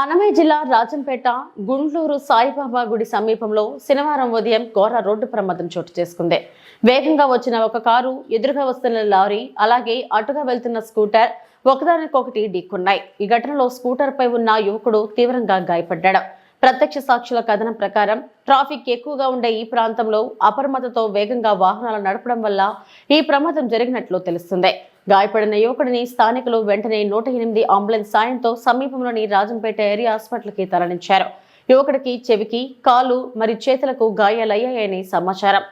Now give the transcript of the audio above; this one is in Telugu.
అన్నమయ్య జిల్లా రాజంపేట గుండ్లూరు సాయిబాబా గుడి సమీపంలో శనివారం ఉదయం ఘోర రోడ్డు ప్రమాదం చోటు చేసుకుంది. వేగంగా వచ్చిన ఒక కారు ఎదురుగా వస్తున్న లారీ అలాగే అటుగా వెళ్తున్న స్కూటర్ ఒకదానికొకటి ఢీకొన్నాయి. ఈ ఘటనలో స్కూటర్ పై ఉన్న యువకుడు తీవ్రంగా గాయపడ్డాడు. ప్రత్యక్ష సాక్షుల కథనం ప్రకారం ట్రాఫిక్ ఎక్కువగా ఉండే ఈ ప్రాంతంలో అప్రమత్తతో వేగంగా వాహనాలు నడపడం వల్ల ఈ ప్రమాదం జరిగినట్లు తెలుస్తుంది. గాయపడిన యువకుడిని స్థానికులు వెంటనే నూట ఎనిమిది అంబులెన్స్ సాయంతో సమీపంలోని రాజంపేట ఏరియా హాస్పిటల్కి తరలించారు. యువకుడికి చెవికి కాలు మరియు చేతులకు గాయాలయ్యాయని సమాచారం.